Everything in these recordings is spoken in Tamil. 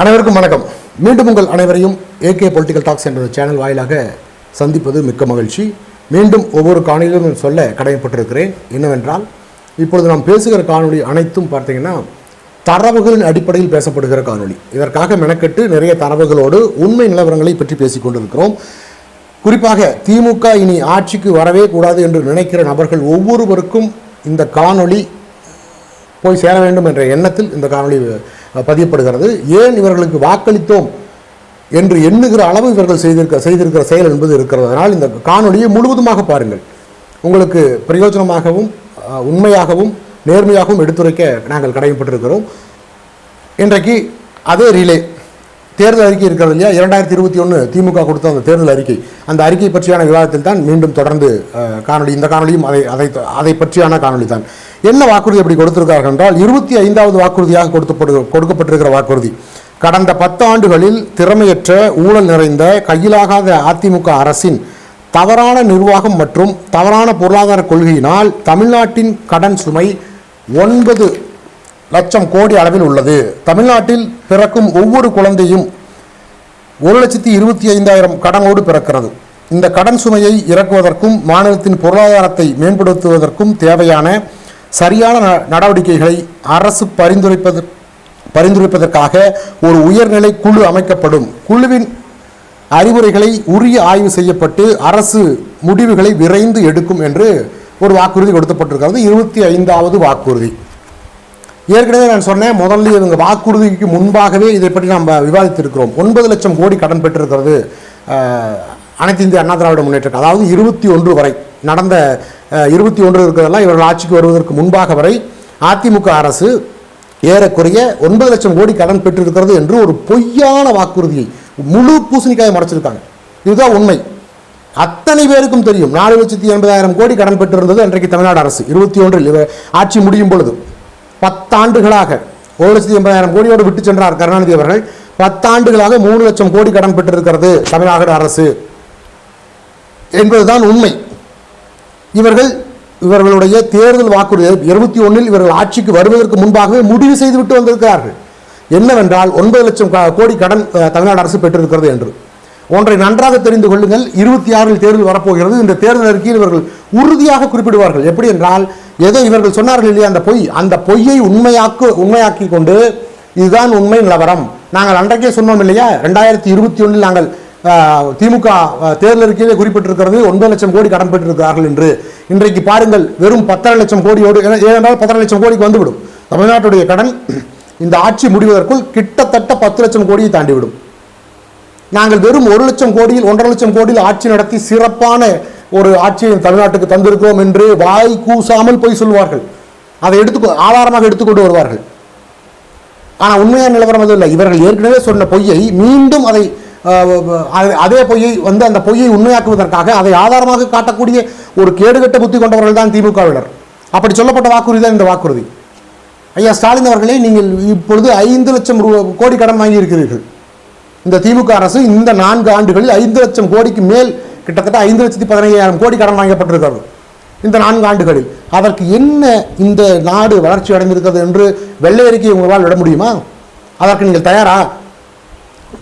அனைவருக்கும் வணக்கம். மீண்டும் உங்கள் அனைவரையும் ஏகே பொலிட்டிக்கல் டாக்ஸ் என்ற சேனல் வாயிலாக சந்திப்பது மிக்க மகிழ்ச்சி. மீண்டும் ஒவ்வொரு காணொலியிலும் சொல்ல கடமைப்பட்டிருக்கிறேன். என்னவென்றால் இப்பொழுது நாம் பேசுகிற காணொலி அனைத்தும் பார்த்தீங்கன்னா தரவுகளின் அடிப்படையில் பேசப்படுகிற காணொளி. இதற்காக மெனக்கெட்டு நிறைய தரவுகளோடு உண்மை நிலவரங்களை பற்றி பேசிக் கொண்டிருக்கிறோம். குறிப்பாக திமுக இனி ஆட்சிக்கு வரவே கூடாது என்று நினைக்கிற நபர்கள் ஒவ்வொருவருக்கும் இந்த காணொளி போய் சேர வேண்டும் என்ற எண்ணத்தில் இந்த காணொலி பதியப்படுகிறது. ஏன் இவர்களுக்கு வாக்களித்தோம் என்று எண்ணுகிற அளவு இவர்கள் செய்திருக்க செய்திருக்கிற செயல் என்பது இருக்கிறது. அதனால் இந்த காணொலியை முழுவதுமாக பாருங்கள். உங்களுக்கு பிரயோஜனமாகவும் உண்மையாகவும் நேர்மையாகவும் எடுத்துரைக்க நாங்கள் கடமைப்பட்டிருக்கிறோம். இன்றைக்கு அதே ரிலே தேர்தல் அறிக்கை இருக்கிறது இல்லையா? இரண்டாயிரத்தி இருபத்தி ஒன்று திமுக கொடுத்த அந்த தேர்தல் அறிக்கை. அந்த அறிக்கை பற்றியான விவாதத்தில் தான் மீண்டும் தொடர்ந்து காணொலி காணொளி இந்த காணொலியும் அதை அதை அதை பற்றியான காணொளி தான் என்ன வாக்குறுதி அப்படி கொடுத்திருக்கார்கள் என்றால் இருபத்தி ஐந்தாவது வாக்குறுதியாக கொடுக்கப்படு கொடுக்கப்பட்டிருக்கிற வாக்குறுதி. கடந்த பத்து ஆண்டுகளில் திறமையற்ற ஊழல் நிறைந்த கையிலாகாத அதிமுக அரசின் தவறான நிர்வாகம் மற்றும் தவறான பொருளாதார கொள்கையினால் தமிழ்நாட்டின் கடன் சுமை ஒன்பது லட்சம் கோடி அளவில் உள்ளது. தமிழ்நாட்டில் பிறக்கும் ஒவ்வொரு குழந்தையும் ஒரு லட்சத்தி இருபத்தி ஐந்தாயிரம் கடனோடு பிறக்கிறது. இந்த கடன் சுமையை இறக்குவதற்கும் மாநிலத்தின் பொருளாதாரத்தை மேம்படுத்துவதற்கும் தேவையான சரியான ந- நடவடிக்கைகளை அரசு பரிந்துரைப்பது பரிந்துரைப்பதற்காக ஒரு உயர்நிலை குழு அமைக்கப்படும். குழுவின் அறிவுரைகளை உரிய ஆய்வு செய்யப்பட்டு அரசு முடிவுகளை விரைந்து எடுக்கும் என்று ஒரு வாக்குறுதி கொடுக்கப்பட்டிருக்கிறது. இருபத்தி ஐந்தாவது வாக்குறுதி. ஏற்கனவே நான் சொன்னேன் முதல்ல இவங்க வாக்குறுதிக்கு முன்பாகவே இதை பற்றி நம்ம விவாதித்திருக்கிறோம். ஒன்பது லட்சம் கோடி கடன் பெற்றிருக்கிறது அனைத்து இந்திய அண்ணா திராவிட முன்னேற்றம் அதாவது இருபத்தி ஒன்று வரை நடந்த இருபத்தி ஒன்று இருக்கிறதெல்லாம் இவர்கள் ஆட்சிக்கு வருவதற்கு முன்பாக வரை அதிமுக அரசு ஏறக்குறைய ஒன்பது லட்சம் கோடி கடன் பெற்றிருக்கிறது என்று ஒரு பொய்யான வாக்குறுதியை முழு பூசணிக்காயை மறைச்சிருக்காங்க. இதுதான் உண்மை. அத்தனை பேருக்கும் தெரியும். நாலு லட்சத்தி எண்பதாயிரம் கோடி கடன் பெற்றிருந்தது அன்றைக்கு தமிழ்நாடு அரசு. இருபத்தி ஒன்றில் இவர் ஆட்சி முடியும் பொழுது பத்தாண்டுகளாக ஒரு லட்சத்தி எண்பதாயிரம் கோடியோடு விட்டு சென்றார் கருணாநிதி அவர்கள். பத்தாண்டுகளாக மூணு லட்சம் கோடி கடன் பெற்றிருக்கிறது தமிழ்நாடு அரசு. என்பதுதான் உண்மை. இவர்கள் இவர்களுடைய தேர்தல் வாக்குறுதி இருபத்தி ஒன்றில் இவர்கள் ஆட்சிக்கு வருவதற்கு முன்பாகவே முடிவு செய்துவிட்டு வந்திருக்கிறார்கள். என்னவென்றால் ஒன்பது லட்சம் கோடி கடன் தமிழ்நாடு அரசு பெற்றிருக்கிறது என்று. ஒன்றை நன்றாக தெரிந்து கொள்ளுங்கள். இருபத்தி ஆறில் தேர்தல் வரப்போகிறது. இந்த தேர்தல் அறிக்கையில் இவர்கள் உறுதியாக குறிப்பிடுவார்கள். எப்படி என்றால் ஏதோ இவர்கள் சொன்னார்கள் இல்லையா அந்த பொய்? அந்த பொய்யை உண்மையாக்கு உண்மையாக்கி கொண்டு இதுதான் உண்மை நிலவரம். நாங்கள் அன்றைக்கே சொன்னோம் இல்லையா ரெண்டாயிரத்தி இருபத்தி ஒன்றில் நாங்கள் திமுக தேர்தல் அறிக்கையிலே குறிப்பிட்டிருக்கிறது ஒன்பது லட்சம் கோடி கடன் பெற்றிருக்கிறார்கள் என்று. இன்றைக்கு பாருங்கள் வெறும் பத்தரை லட்சம் கோடியோடு ஏனென்றால் பத்தரை லட்சம் கோடிக்கு வந்துவிடும். தமிழ்நாட்டுடைய கடன் இந்த ஆட்சி முடிவதற்குள் கிட்டத்தட்ட பத்து லட்சம் கோடியை தாண்டிவிடும். நாங்கள் வெறும் ஒரு லட்சம் கோடியில் ஒன்றரை லட்சம் கோடியில் ஆட்சி நடத்தி சிறப்பான ஒரு ஆட்சியை தமிழ்நாட்டுக்கு தந்திருக்கிறோம் என்று வாய் கூசாமல் போய் சொல்வார்கள். அதை எடுத்து ஆதாரமாக எடுத்துக்கொண்டு வருவார்கள். ஆனால் உண்மையான நிலவரம் அது இல்லை. இவர்கள் ஏற்கனவே சொன்ன பொய்யை மீண்டும் அதை அதே பொய்யை வந்து அந்த பொய்யை உண்மையாக்குவதற்காக அதை ஆதாரமாக காட்டக்கூடிய ஒரு கேடுகட்ட புத்தி கொண்டவர்கள் தான் திமுகவினர். அப்படி சொல்லப்பட்ட வாக்குறுதி தான் இந்த வாக்குறுதி. ஐயா ஸ்டாலின் அவர்களே நீங்கள் இப்பொழுது ஐந்து லட்சம் கோடி கடன் வாங்கி இருக்கிறீர்கள் இந்த திமுக அரசு இந்த நான்கு ஆண்டுகளில் ஐந்து லட்சம் கோடிக்கு மேல் கிட்டத்தட்ட ஐந்து லட்சத்தி பதினையாயிரம் கோடி கடன் வாங்கப்பட்டிருக்கிறது. இந்த நான்கு ஆண்டுகளில் அதற்கு என்ன இந்த நாடு வளர்ச்சி அடைந்திருக்கிறது என்று வெள்ளை அறிக்கை உங்களால் விட முடியுமா? அதற்கு நீங்கள் தயாரா?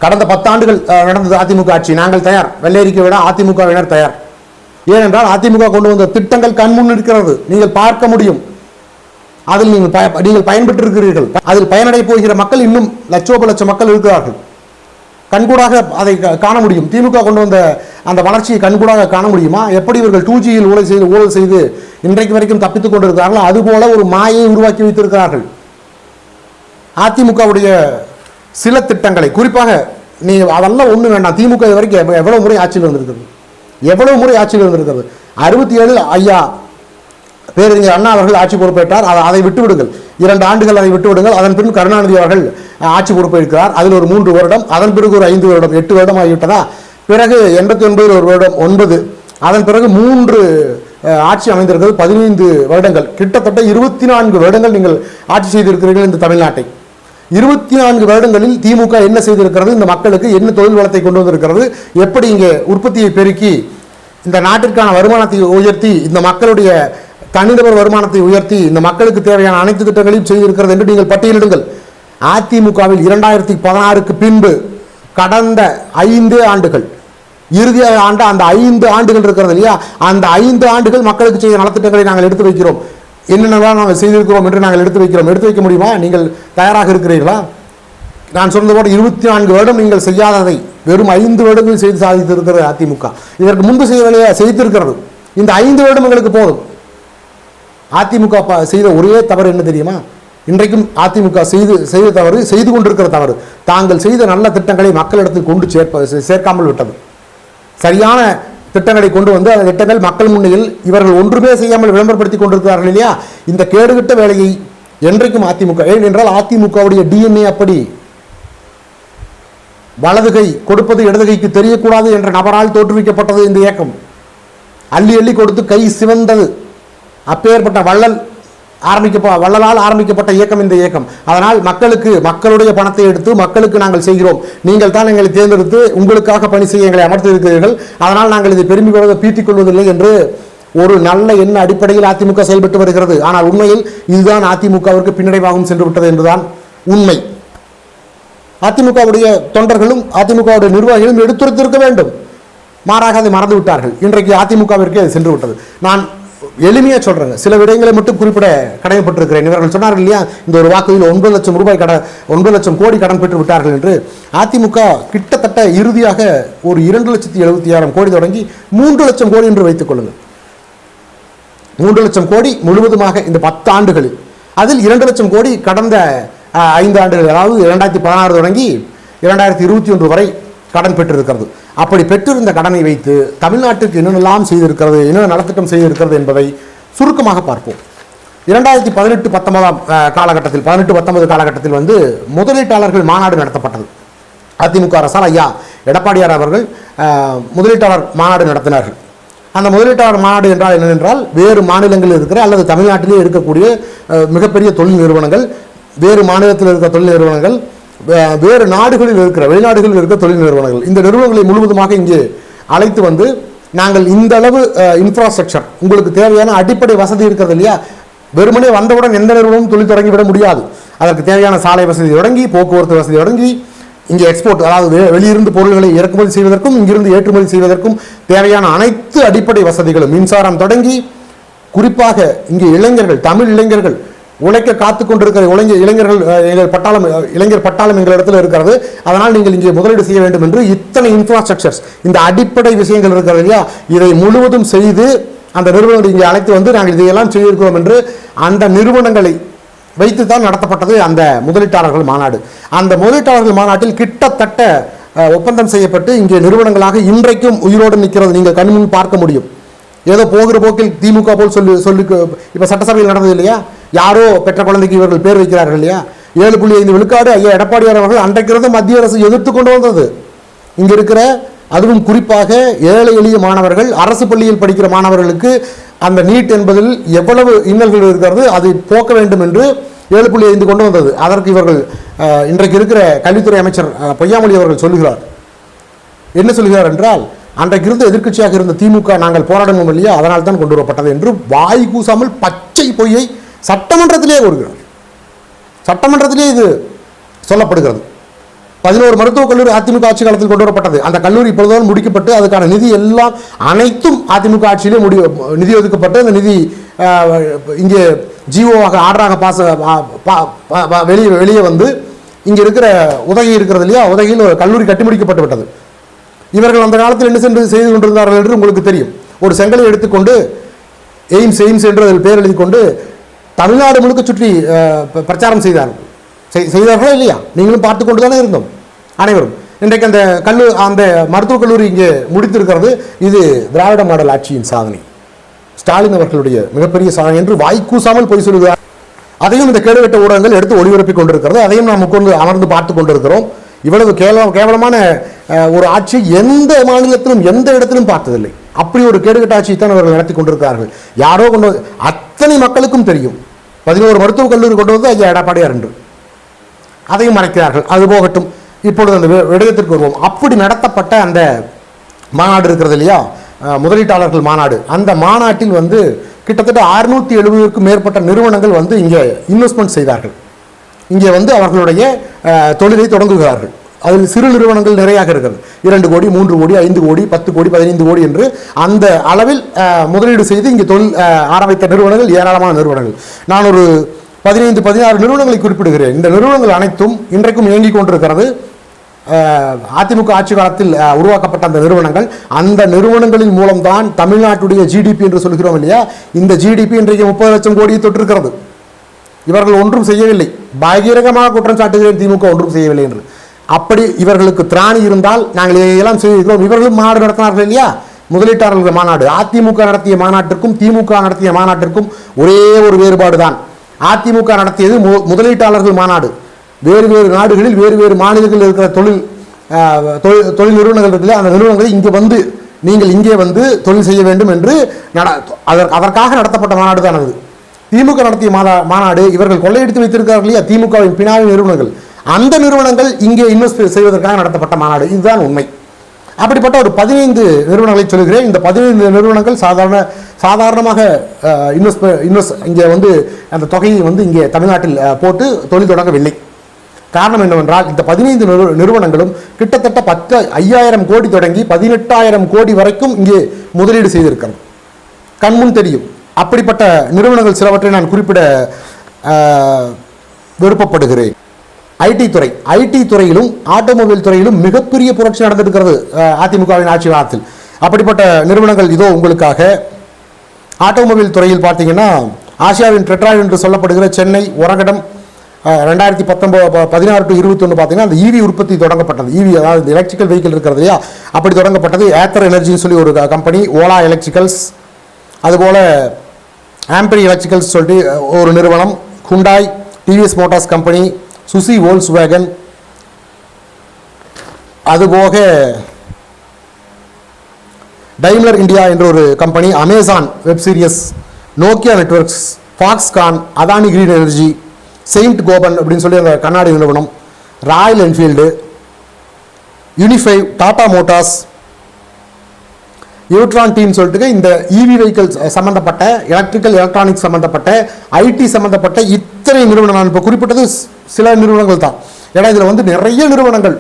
கடந்த பத்தாண்டுகள் நடந்தது அதிமுக ஆட்சி. நாங்கள் தயார். வெள்ளை விட அதிமுகவினர் தயார். ஏனென்றால் அதிமுக கொண்டு வந்த திட்டங்கள் கண்முன் இருக்கிறது நீங்கள் பார்க்க முடியும். அதில் நீங்கள் பய நீங்கள் பயன்பெற்றிருக்கிறீர்கள். அதில் பயனடைய போகிற மக்கள் இன்னும் லட்சோப லட்சம் மக்கள் இருக்கிறார்கள். கண்கூடாக அதை காண முடியும். திமுக கொண்டு வந்த அந்த வளர்ச்சியை கண்கூடாக காண முடியுமா? எப்படி இவர்கள் டூஜியில் ஊழல் செய்து ஊழல் செய்து இன்றைக்கு வரைக்கும் தப்பித்துக் கொண்டிருக்கிறார்களோ அதுபோல ஒரு மாயை உருவாக்கி வைத்திருக்கிறார்கள். அதிமுகவுடைய சில திட்டங்களை குறிப்பாக நீ அதெல்லாம் ஒன்று வேண்டாம். திமுக இது வரைக்கும் எவ்வ- எவ்வளவு முறை ஆட்சியில் வந்திருக்கிறது? எவ்வளவு முறை ஆட்சியில் வந்திருக்கிறது? அறுபத்தி ஏழு ஐயா பேரறிஞர் அண்ணா அவர்கள் ஆட்சி பொறுப்பேற்றார். அதை அதை இரண்டு ஆண்டுகள் அதை விட்டுவிடுங்கள். அதன் பின் கருணாநிதி அவர்கள் ஆட்சி பொறுப்பேற்கிறார். அதில் ஒரு மூன்று வருடம் அதன் பிறகு ஒரு ஐந்து வருடம் எட்டு வருடம் ஆகிவிட்டதா? பிறகு எண்பத்தி ஒன்பதில் ஒரு வருடம் ஒன்பது. அதன் பிறகு மூன்று ஆட்சி அமைந்திருக்கிறது. பதினைந்து வருடங்கள். கிட்டத்தட்ட இருபத்தி நான்கு வருடங்கள் நீங்கள் ஆட்சி செய்திருக்கிறீர்கள் இந்த தமிழ்நாட்டை. இருபத்தி நான்கு வருடங்களில் திமுக என்ன செய்திருக்கிறது? இந்த மக்களுக்கு என்ன தொழில் வளத்தை கொண்டு வந்திருக்கிறது? எப்படி இங்கே உற்பத்தியை பெருக்கி இந்த நாட்டிற்கான வருமானத்தை உயர்த்தி இந்த மக்களுடைய தனிநபர் வருமானத்தை உயர்த்தி இந்த மக்களுக்கு தேவையான அனைத்து திட்டங்களையும் செய்திருக்கிறது என்று நீங்கள் பட்டியலிடுங்கள். அதிமுகவில் இரண்டாயிரத்தி பதினாறுக்கு பின்பு கடந்த ஐந்து ஆண்டுகள் இறுதி ஆண்டு அந்த ஐந்து ஆண்டுகள் இருக்கிறது இல்லையா? அந்த ஐந்து ஆண்டுகள் மக்களுக்கு செய்த நலத்திட்டங்களை நாங்கள் எடுத்து வைக்கிறோம். என்னென்னலாம் நாங்கள் செய்திருக்கிறோம் என்று நாங்கள் எடுத்து வைக்கிறோம். எடுத்து வைக்க முடியுமா? நீங்கள் தயாராக இருக்கிறீர்களா? நான் சொன்னது போல இருபத்தி நான்கு வருடம் நீங்கள் செய்யாததை வெறும் ஐந்து வருடங்கள் செய்து சாதித்திருக்கிறது அதிமுக. இதற்கு முன்பு செய்த வேலையை செய்திருக்கிறது. இந்த ஐந்து வருடம் எங்களுக்கு போதும். அதிமுக செய்த ஒரே தவறு என்ன தெரியுமா? இன்றைக்கும் அதிமுக செய்து செய்த தவறு செய்து கொண்டிருக்கிற தவறு. தாங்கள் செய்த நல்ல திட்டங்களை மக்களிடத்தில் கொண்டு சேர்ப்ப சே- சேர்க்காமல் விட்டது. சரியான திட்டங்களை கொண்டு வந்து அந்த திட்டங்கள் மக்கள் முன்னிலையில் இவர்கள் ஒன்றுமே செய்யாமல் விளம்பரப்படுத்தி கொண்டிருக்கிறார்கள் இல்லையா? இந்த கேடுகட்ட வேலையை என்றைக்கும் அதிமுக ஏன் என்றால் அதிமுகவுடைய டிஎன்ஏ அப்படி வலதுகை கொடுப்பது இடதுகைக்கு தெரியக்கூடாது என்ற நபரால் தோற்றுவிக்கப்பட்டது இந்த இயக்கம். அள்ளி அள்ளி கொடுத்து கை சிவந்தது. அப்பேற்பட்ட வள்ளல் ஆரம்பிக்க வள்ளலால் ஆரம்பிக்கப்பட்ட இயக்கம் இந்த இயக்கம். அதனால் மக்களுக்கு மக்களுடைய பணத்தை எடுத்து மக்களுக்கு நாங்கள் செய்கிறோம். நீங்கள் தான் எங்களை தேர்ந்தெடுத்து உங்களுக்காக பணி செய்ய எங்களை அமர்த்திருக்கிறீர்கள் அதனால் நாங்கள் இதை பெருமை கொள்வதை பீத்திக் கொள்வதில்லை என்று ஒரு நல்ல எண்ண அடிப்படையில் அதிமுக செயல்பட்டு வருகிறது. ஆனால் உண்மையில் இதுதான் அதிமுகவிற்கு பின்னடைவாகவும் சென்று விட்டது என்றுதான் உண்மை. அதிமுகவுடைய தொண்டர்களும் அதிமுகவுடைய நிர்வாகிகளும் எடுத்துரைத்திருக்க வேண்டும். மாறாக அதை மறந்து விட்டார்கள் இன்றைக்கு அதிமுகவிற்கு அது சென்று விட்டது. நான் எளிமையாக சொல்கிறாங்க சில விடயங்களை மட்டும் குறிப்பிட கடமைப்பட்டிருக்கிறேன் இவர்கள் சொன்னார்கள் இல்லையா இந்த ஒரு வாக்குறுதியில் ஒன்பது லட்சம் ரூபாய் கடன் ஒன்பது லட்சம் கோடி கடன் பெற்று விட்டார்கள் என்று. அதிமுக கிட்டத்தட்ட இறுதியாக ஒரு இரண்டு லட்சத்தி எழுபத்தி ஆயிரம் கோடி தொடங்கி மூன்று லட்சம் கோடி என்று வைத்துக் கொள்ளுங்கள். மூன்று லட்சம் கோடி முழுவதுமாக இந்த பத்து ஆண்டுகளில். அதில் இரண்டு லட்சம் கோடி கடந்த அஹ், ஐந்து ஆண்டுகள் அதாவது இரண்டாயிரத்தி பதினாறு தொடங்கி இரண்டாயிரத்தி இருபத்தி ஒன்று வரை கடன் பெற்றிருக்கிறது. அப்படி பெற்றிருந்த கடனை வைத்து தமிழ்நாட்டுக்கு என்னென்னலாம் செய்திருக்கிறது என்னென்ன நலத்திட்டம் செய்திருக்கிறது என்பதை சுருக்கமாக பார்ப்போம். இரண்டாயிரத்தி பதினெட்டு பத்தொன்பதாம் காலகட்டத்தில் பதினெட்டு பத்தொன்பது காலகட்டத்தில் வந்து முதலீட்டாளர்கள் மாநாடு நடத்தப்பட்டது. அதிமுக அரசால் ஐயா எடப்பாடியார் அவர்கள் முதலீட்டாளர் மாநாடு நடத்தினார்கள். அந்த முதலீட்டாளர் மாநாடு என்றால் என்னவென்றால் வேறு மாநிலங்களில் இருக்கிற அல்லது தமிழ்நாட்டிலே இருக்கக்கூடிய மிகப்பெரிய தொழில் நிறுவனங்கள் வேறு மாநிலத்தில் இருக்கிற தொழில் நிறுவனங்கள் வேறு நாடுகளில் இருக்கிற வெளிநாடுகளில் இருக்கிற தொழில் நிறுவனங்கள். இந்த நிறுவனங்களை முழுவதுமாக இங்கே அழைத்து வந்து நாங்கள் இந்த அளவு இன்ஃப்ராஸ்ட்ரக்சர் உங்களுக்கு தேவையான அடிப்படை வசதி இருக்கிறது இல்லையா? வெறுமனே வந்தவுடன் எந்த நிறுவனமும் தொழில் தொடங்கி விட முடியாது. அதற்கு தேவையான சாலை வசதி தொடங்கி போக்குவரத்து வசதி தொடங்கி இங்கே எக்ஸ்போர்ட் அதாவது வெளியிருந்து பொருள்களை இறக்குமதி செய்வதற்கும் இங்கிருந்து ஏற்றுமதி செய்வதற்கும் தேவையான அனைத்து அடிப்படை வசதிகளும் மின்சாரம் தொடங்கி குறிப்பாக இங்கே இளைஞர்கள் தமிழ் இளைஞர்கள் உழைக்க காத்து கொண்டிருக்கிற இளைஞ இளைஞர்கள் எங்கள் பட்டாளம் இளைஞர் பட்டாளம் எங்கள் இடத்துல இருக்கிறது. அதனால் நீங்கள் இங்கே முதலீடு செய்ய வேண்டும் என்று இத்தனை இன்ஃப்ராஸ்ட்ரக்சர்ஸ் இந்த அடிப்படை விஷயங்கள் இருக்கிறது இல்லையா? இதை முழுவதும் செய்து அந்த நிறுவனங்கள் இங்கே அழைத்து வந்து நாங்கள் இதையெல்லாம் செய்திருக்கிறோம் என்று அந்த நிறுவனங்களை வைத்து தான் நடத்தப்பட்டது அந்த முதலீட்டாளர்கள் மாநாடு. அந்த முதலீட்டாளர்கள் மாநாட்டில் கிட்டத்தட்ட ஒப்பந்தம் செய்யப்பட்டு இங்கே நிறுவனங்களாக இன்றைக்கும் உயிரோடு நிற்கிறது. நீங்கள் கண்முன் பார்க்க முடியும். ஏதோ போகிற போக்கில் திமுக போல் சொல்லி சொல்லி இப்போ சட்டசபையில் நடந்தது இல்லையா? யாரோ பெற்ற குழந்தைக்கு இவர்கள் பேர் வைக்கிறார்கள் இல்லையா? ஏழு புள்ளி ஐந்து விழுக்காடு ஐயா எடப்பாடியார் அவர்கள் அன்றைக்கிறது மத்திய அரசு எதிர்த்து கொண்டு வந்தது. இங்கே இருக்கிற அதுவும் குறிப்பாக ஏழை எளிய மாணவர்கள் அரசு பள்ளியில் படிக்கிற மாணவர்களுக்கு அந்த நீட் என்பதில் எவ்வளவு இன்னல்கள் இருக்கிறது அதை போக்க வேண்டும் என்று ஏழு புள்ளி ஐந்து கொண்டு வந்தது. அதற்கு இவர்கள் இன்றைக்கு இருக்கிற கல்வித்துறை அமைச்சர் பொய்யாமொழி அவர்கள் சொல்லுகிறார். என்ன சொல்கிறார் என்றால் அன்றைக்கு இருந்த எதிர்க்கட்சியாக இருந்த திமுக நாங்கள் போராடணும் இல்லையா? அதனால் தான் கொண்டு வரப்பட்டது என்று வாய் கூசாமல் பச்சை பொய்யை சட்டமன்றத்திலே கொடுக்கிறார் சட்டமன்றத்திலே இது சொல்லப்படுகிறது. பதினோரு மருத்துவக் கல்லூரி அதிமுக ஆட்சி காலத்தில் கொண்டு வரப்பட்டது அந்த கல்லூரி இப்பொழுதுதான் முடிக்கப்பட்டு அதுக்கான நிதி எல்லாம் அனைத்தும் அதிமுக ஆட்சியிலே முடி நிதி ஒதுக்கப்பட்டு அந்த நிதி இங்கே ஜிஓவாக ஆர்டராக பாச பா- வெளியே வெளியே வந்து இங்கே இருக்கிற உதகை இருக்கிறது இல்லையா? உதகையில் ஒரு கல்லூரி கட்டி முடிக்கப்பட்டு விட்டது. இவர்கள் அந்த காலத்தில் என்ன சென்று செய்து கொண்டிருந்தார்கள் என்று உங்களுக்கு தெரியும். ஒரு செங்கலை எடுத்துக்கொண்டு எய்ம்ஸ் எய்ம்ஸ் என்று அதில் பேர் எழுதி கொண்டு தமிழ்நாடு முழுக்க சுற்றி பிரச்சாரம் செய்தார்கள் செய்- இல்லையா நீங்களும் பார்த்து கொண்டு தானே இருந்தோம் அனைவரும் இன்றைக்கு அந்த கல்லூ அந்த மருத்துவக் கல்லூரி இங்கே முடித்திருக்கிறது இது திராவிட மாடல் ஆட்சியின் சாதனை ஸ்டாலின் அவர்களுடைய மிகப்பெரிய சாதனை என்று வாய்க்கூசாமல் போய் சொல்கிறார் அதையும் இந்த கேடுகட்ட ஊடகங்கள் எடுத்து ஒளிபரப்பிக் கொண்டிருக்கிறது அதையும் நாம் உட்கார்ந்து அமர்ந்து பார்த்து கொண்டிருக்கிறோம் இவ்வளவு கேவலம் கேவலமான ஒரு ஆட்சி எந்த மாநிலத்திலும் எந்த இடத்திலும் பார்த்ததில்லை அப்படி ஒரு கேடுகட்ட ஆட்சியை தான் அவர்கள் நடத்தி கொண்டிருக்கிறார்கள். யாரோ கொண்டு அத்தனை மக்களுக்கும் தெரியும். பதினோரு மருத்துவக் கல்லூரி கொண்டு வந்து ஐயா எடப்பாடியார் என்று. அதையும் மறைக்கிறார்கள். அது போகட்டும். இப்பொழுது அந்த வி- விடயத்திற்கு வருவோம். அப்படி நடத்தப்பட்ட அந்த மாநாடு இருக்கிறது இல்லையா? முதலீட்டாளர்கள் மாநாடு. அந்த மாநாட்டில் வந்து கிட்டத்தட்ட அறுநூற்றி எழுபதுக்கும் மேற்பட்ட நிறுவனங்கள் வந்து இங்கே இன்வெஸ்ட்மெண்ட் செய்தார்கள். இங்கே வந்து அவர்களுடைய தொழிலை தொடங்குகிறார்கள். அதில் சிறு நிறுவனங்கள் நிறையாக இருக்கிறது. இரண்டு கோடி மூன்று கோடி ஐந்து கோடி பத்து கோடி பதினைந்து கோடி என்று அந்த அளவில் அஹ், முதலீடு செய்து இங்கே தொழில் ஆரம்பித்த நிறுவனங்கள் ஏராளமான நிறுவனங்கள். நான் ஒரு பதினைந்து பதினாறு நிறுவனங்களை குறிப்பிடுகிறேன். இந்த நிறுவனங்கள் அனைத்தும் இன்றைக்கும் இயங்கிக் கொண்டிருக்கிறது. அதிமுக ஆட்சி காலத்தில் உருவாக்கப்பட்ட அந்த நிறுவனங்கள் அந்த நிறுவனங்களின் மூலம்தான் தமிழ்நாட்டுடைய ஜிடிபி என்று சொல்கிறோம் இல்லையா? இந்த ஜிடிபி இன்றைக்கு முப்பது லட்சம் கோடியை தொட்டிருக்கிறது இவர்கள் ஒன்றும் செய்யவில்லை. பாகீரகமாக குற்றம் சாட்டுகிறேன் திமுக ஒன்றும் செய்யவில்லை என்று. அப்படி இவர்களுக்கு திராணி இருந்தால் நாங்கள் இதையெல்லாம் செய்திருக்கிறோம் இவர்களும் மாநாடு நடத்தினார்கள் இல்லையா? முதலீட்டாளர்கள் மாநாடு. அதிமுக நடத்திய மாநாட்டிற்கும் திமுக நடத்திய மாநாட்டிற்கும் ஒரே ஒரு வேறுபாடு தான் அதிமுக நடத்தியது மு- முதலீட்டாளர்கள் மாநாடு. வேறு வேறு நாடுகளில் வேறு வேறு மாநிலங்களில் இருக்கிற தொழில் தொழில் தொழில் நிறுவனங்கள் இருக்குல்ல அந்த நிறுவனங்களை இங்கே வந்து நீங்கள் இங்கே வந்து தொழில் செய்ய வேண்டும் என்று நட அதற்காக நடத்தப்பட்ட மாநாடு தான் அது. திமுக நடத்திய மாநாடு இவர்கள் கொள்ளையடித்து வைத்திருக்கிறார்கள் இல்லையா? திமுகவின் பினாவின் நிறுவனங்கள். அந்த நிறுவனங்கள் இங்கே இன்வெஸ்ட் செய்வதற்காக நடத்தப்பட்ட மாநாடு. இதுதான் உண்மை. அப்படிப்பட்ட ஒரு பதினைந்து நிறுவனங்களை சொல்கிறேன் இந்த பதினைந்து நிறுவனங்கள் சாதாரண சாதாரணமாக இன்வெஸ்ட் இன்வெஸ்ட் இங்கே வந்து அந்த தொகையை வந்து இங்கே தமிழ்நாட்டில் போட்டு தொழில் தொடங்கவில்லை. காரணம் என்னவென்றால் இந்த பதினைந்து நிறுவனங்களும் கிட்டத்தட்ட பத்து ஐயாயிரம் கோடி தொடங்கி பதினெட்டாயிரம் கோடி வரைக்கும் இங்கே முதலீடு செய்திருக்கிறது. கண்முன் தெரியும். அப்படிப்பட்ட நிறுவனங்கள் சிலவற்றை நான் குறிப்பிட விருப்பப்படுகிறேன். ஐடி துறை ஐடி துறையிலும் ஆட்டோமொபைல் துறையிலும் மிகப்பெரிய புரட்சி நடந்திருக்கிறது அதிமுகவின் ஆட்சி காலத்தில். அப்படிப்பட்ட நிறுவனங்கள் இதோ உங்களுக்காக. ஆட்டோமொபைல் துறையில் பார்த்தீங்கன்னா ஆசியாவின் டெட்ராய்டு என்று சொல்லப்படுகிற சென்னை உரகடம் ரெண்டாயிரத்தி பத்தொன்பது பதினாறு டு இருபத்தொன்று பார்த்தீங்கன்னா அந்த இவி உற்பத்தி தொடங்கப்பட்டது. இவி அதாவது இந்த எலக்ட்ரிக்கல் வெஹிக்கிள் இருக்கிறது இல்லையா? அப்படி தொடங்கப்பட்டது. ஏத்தர் எனர்ஜின்னு சொல்லி ஒரு கம்பெனி ஓலா எலக்ட்ரிக்கல்ஸ் அதுபோல் ஆம்பரி எலக்ட்ரிக்கல்ஸ் சொல்லிட்டு ஒரு நிறுவனம் Hyundai TVS Motors company Suzuki Volkswagen அதுபோக டைம்லர் இந்தியா என்ற ஒரு company Amazon Web Services Nokia Networks Foxconn Adani Green Energy Saint Gobain அப்படின்னு சொல்லி அந்த கண்ணாடி நிறுவனம் Royal Enfield unify Tata Motors யூட்ரான் team சொல்லிட்டு இந்த இவி வெஹிக்கிள்ஸ் சம்மந்தப்பட்ட எலக்ட்ரிக்கல் எலக்ட்ரானிக்ஸ் சம்மந்தப்பட்ட ஐடி சம்மந்தப்பட்ட இத்தனை நிறுவனம் நான் இப்போ குறிப்பிட்டது சில நிறுவனங்கள் தான். ஏன்னா இதில் வந்து நிறைய நிறுவனங்கள்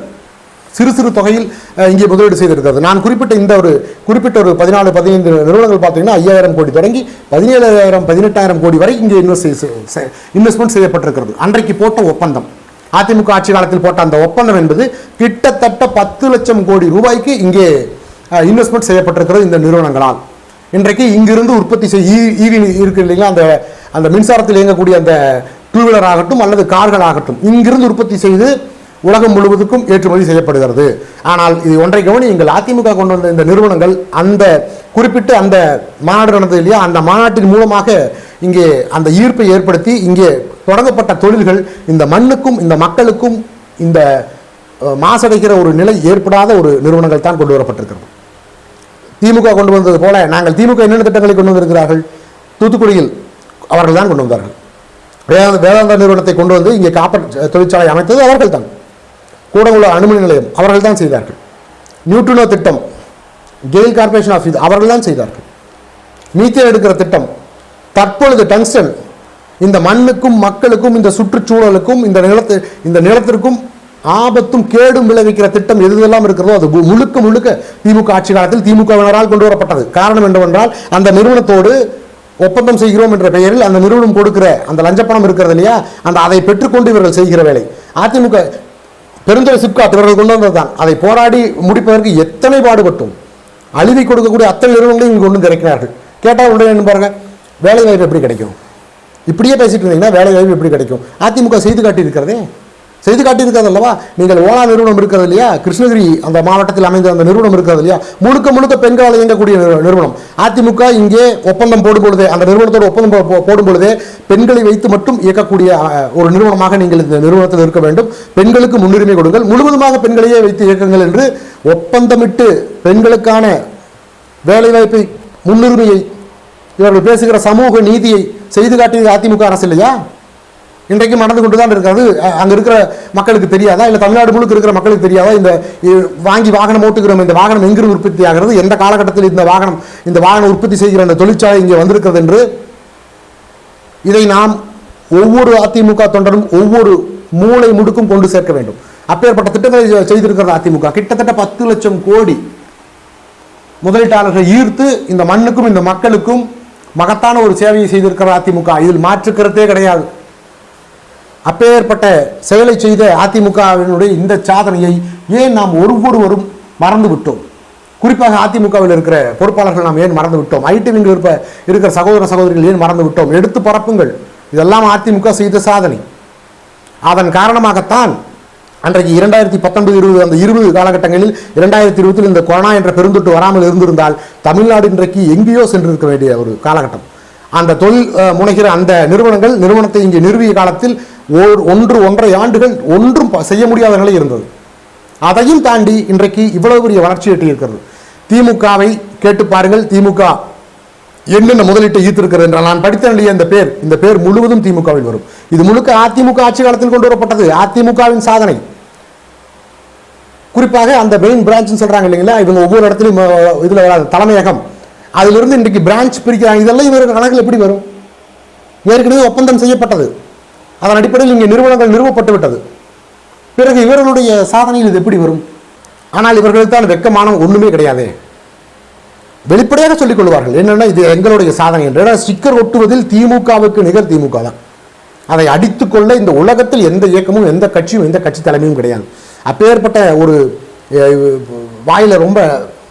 சிறு சிறு தொகையில் இங்கே முதலீடு செய்திருக்கிறது. நான் குறிப்பிட்ட இந்த ஒரு குறிப்பிட்ட ஒரு பதினாலு பதினைந்து நிறுவனங்கள் பார்த்தீங்கன்னா ஐயாயிரம் கோடி தொடங்கி பதினேழாயிரம் பதினெட்டாயிரம் கோடி வரை இங்கே இன்வெஸ்ட் இன்வெஸ்ட்மெண்ட் செய்யப்பட்டிருக்கிறது. அன்றைக்கு போட்ட ஒப்பந்தம். அதிமுக ஆட்சி காலத்தில் போட்ட அந்த ஒப்பந்தம் என்பது கிட்டத்தட்ட பத்து லட்சம் கோடி ரூபாய்க்கு இங்கே இன்வெஸ்ட்மெண்ட் செய்யப்பட்டிருக்கிறது இந்த நிறுவனங்களால். இன்றைக்கு இங்கிருந்து உற்பத்தி செய் ஈவி இருக்கு இல்லைங்களா? அந்த அந்த மின்சாரத்தில் இயங்கக்கூடிய அந்த டூ வீலர் ஆகட்டும் அல்லது கார்கள் ஆகட்டும் இங்கிருந்து உற்பத்தி செய்து உலகம் முழுவதுக்கும் ஏற்றுமதி செய்யப்படுகிறது. ஆனால் இது ஒன்றை கவனி எங்கள் அதிமுக கொண்டு வந்த இந்த நிறுவனங்கள் அந்த குறிப்பிட்ட அந்த மாநாடு நடந்தது இல்லையா? அந்த மாநாட்டின் மூலமாக இங்கே அந்த ஈர்ப்பை ஏற்படுத்தி இங்கே தொடங்கப்பட்ட தொழில்கள் இந்த மண்ணுக்கும் இந்த மக்களுக்கும் இந்த மாசடைக்கிற ஒரு நிலை ஏற்படாத ஒரு நிறுவனங்கள் தான் கொண்டு வரப்பட்டிருக்கிறது. திமுக கொண்டு வந்தது போல நாங்கள் திமுக என்னென்ன திட்டங்களை கொண்டு வந்திருக்கிறார்கள்? தூத்துக்குடியில் அவர்கள் தான் கொண்டு வந்தார்கள். வேதாந்த வேதாந்தா நிறுவனத்தை கொண்டு வந்து இங்கே காப்பர் தொழிற்சாலை அமைத்தது அவர்கள் தான். கூடங்குள அணுமின் நிலையம் அவர்கள் தான் செய்தார்கள். நியூட்ரினோ திட்டம் கெயில் கார்பரேஷன் ஆஃப் இது அவர்கள் தான் செய்தார்கள். மீத்தேன் எடுக்கிற திட்டம் தற்பொழுது டங்ஸ்டன் இந்த மண்ணுக்கும் மக்களுக்கும் இந்த சுற்றுச்சூழலுக்கும் இந்த நிலத்து இந்த நிலத்திற்கும் ஆபத்தும் கேடும் விளைவிக்கிற திட்டம் எது எல்லாம் இருக்கிறதோ அது முழுக்க முழுக்க திமுக ஆட்சி காலத்தில் திமுகவினரால் கொண்டு வரப்பட்டது காரணம் என்னவென்றால் அந்த நிறுவனத்தோடு ஒப்பந்தம் செய்கிறோம் என்ற பெயரில் அந்த நிறுவனம் கொடுக்கிற அந்த லஞ்சப்பணம் இருக்கிறது இல்லையா? அந்த அதை பெற்றுக்கொண்டு இவர்கள் செய்கிற வேலை. அதிமுக பெருந்துறை சிப்காட் இவர்கள் கொண்டு வந்ததுதான். அதை போராடி முடிப்பதற்கு எத்தனை பாடுபட்டும்? அழுதி கொடுக்கக்கூடிய அத்தனை நிறுவனங்களையும் இங்கே கொண்டு வந்து இறக்கினார்கள். கேட்டால் உடனே பாருங்கள் பாருங்க வேலை வாய்ப்பு எப்படி கிடைக்கும்? இப்படியே பேசிட்டு இருந்தீங்கன்னா வேலை வாய்ப்பு எப்படி கிடைக்கும்? அதிமுக செய்து காட்டியிருக்கிறதே. செய்து காட்டியிருக்காது அல்லவா? நீங்கள் ஓலா நிறுவனம் இருக்கிறது இல்லையா? கிருஷ்ணகிரி அந்த மாவட்டத்தில் அமைந்த அந்த நிறுவனம் இருக்கிறது இல்லையா? முழுக்க முழுக்க பெண்களால் இயங்கக்கூடிய நிறுவனம். அதிமுக இங்கே ஒப்பந்தம் போடும் பொழுது அந்த நிறுவனத்தோடு ஒப்பந்தம் போடும் பொழுது பெண்களை வைத்து மட்டும் இயக்கக்கூடிய ஒரு நிறுவனமாக நீங்கள் இந்த நிறுவனத்தில் இருக்க வேண்டும். பெண்களுக்கு முன்னுரிமை கொடுங்கள். முழுவதுமாக பெண்களையே வைத்து இயக்குங்கள் என்று ஒப்பந்தமிட்டு பெண்களுக்கான வேலைவாய்ப்பை முன்னுரிமையை இவர்கள் பேசுகிற சமூக நீதியை செய்து காட்டியது அதிமுக அரசு இல்லையா? இன்றைக்கும் நடந்து கொண்டு தான் இருக்கிறது அங்கே இருக்கிற மக்களுக்கு தெரியாதா? இல்லை தமிழ்நாடு முழுக்க இருக்கிற மக்களுக்கு தெரியாதா? இந்த வாங்கி வாகனம் ஓட்டுகிறோம் இந்த வாகனம் எங்கிருந்து உற்பத்தி ஆகிறது? எந்த காலகட்டத்தில் இந்த வாகனம் இந்த வாகனம் உற்பத்தி செய்கிற அந்த தொழிற்சாலை இங்கே வந்திருக்கிறது என்று? இதை நாம் ஒவ்வொரு அதிமுக தொண்டரும் ஒவ்வொரு மூளை முடுக்கும் கொண்டு சேர்க்க வேண்டும். அப்பேற்பட்ட திட்டங்களை செய்திருக்கிறது அதிமுக. கிட்டத்தட்ட பத்து லட்சம் கோடி முதலீட்டாளர்களை ஈர்த்து இந்த மண்ணுக்கும் இந்த மக்களுக்கும் மகத்தான ஒரு சேவையை செய்திருக்கிற அதிமுக. இதில் மாற்றுக்கிறதே கிடையாது. அப்பேற்பட்ட செயலை செய்த அதிமுகவினுடைய இந்த சாதனையை ஏன் நாம் ஒவ்வொருவரும் மறந்து விட்டோம் குறிப்பாக அதிமுகவில் இருக்கிற பொறுப்பாளர்கள் நாம் ஏன் மறந்து விட்டோம் ஐடி விங்கில் இருப்ப இருக்கிற சகோதர சகோதரிகள் ஏன் மறந்து விட்டோம் எடுத்து பரப்புங்கள். இதெல்லாம் அதிமுக செய்த சாதனை. அதன் காரணமாகத்தான் அன்றைக்கு இரண்டாயிரத்தி பத்தொன்பது இருபது அந்த இருபது காலகட்டங்களில் இரண்டாயிரத்தி இருபத்தில் இந்த கொரோனா என்ற பெருந்தொட்டு வராமல் இருந்திருந்தால் தமிழ்நாடு இன்றைக்கு எங்கேயோ சென்றிருக்க வேண்டிய ஒரு காலகட்டம். அந்த தொழில் அஹ், முனைகிற அந்த நிறுவனங்கள் நிறுவனத்தை இங்கே நிறுவிய காலத்தில் ஓர் ஒன்று ஒன்றரை ஆண்டுகள் ஒன்றும் செய்ய முடியாத நிலை இருந்தது. அதையும் தாண்டி இன்றைக்கு இவ்வளவு பெரிய வளர்ச்சி எட்டியிருக்கிறது திமுகவை கேட்டு பாருங்கள். திமுக என்னென்ன முதலீட்டை ஈர்த்திருக்கிறது என்றால் நான் படித்த நிலைய இந்த பேர் இந்த பேர் முழுவதும் திமுகவில் வரும். இது முழுக்க அதிமுக ஆட்சி காலத்தில் கொண்டு வரப்பட்டது. அதிமுகவின் சாதனை. குறிப்பாக அந்த மெயின் பிரான்ச்னு சொல்கிறாங்க இல்லைங்களா? இவங்க ஒவ்வொரு இடத்துலையும் இதில் வராது. தலைமையகம். அதிலிருந்து இன்றைக்கு பிரான்ச் பிரிக்கிறாங்க. இதெல்லாம் இவருக்கு கணக்கில் எப்படி வரும்? ஏற்கனவே ஒப்பந்தம் செய்யப்பட்டது. அதன் அடிப்படையில் இங்கே நிறுவனங்கள் நிறுவப்பட்டு விட்டது. பிறகு இவர்களுடைய சாதனையில் இது எப்படி வரும்? ஆனால் இவர்களுக்கு தான் வெக்கமான ஒன்றுமே கிடையாது. வெளிப்படையாக சொல்லிக் கொள்வார்கள். என்னென்னா இது எங்களுடைய சாதனை என்று. ஸ்டிக்கர் ஒட்டுவதில் திமுகவுக்கு நிகர் திமுக தான். அதை அடித்துக்கொள்ள இந்த உலகத்தில் எந்த இயக்கமும் எந்த கட்சியும் எந்த கட்சி தலைமையும் கிடையாது. அப்பேற்பட்ட ஒரு வாயில் ரொம்ப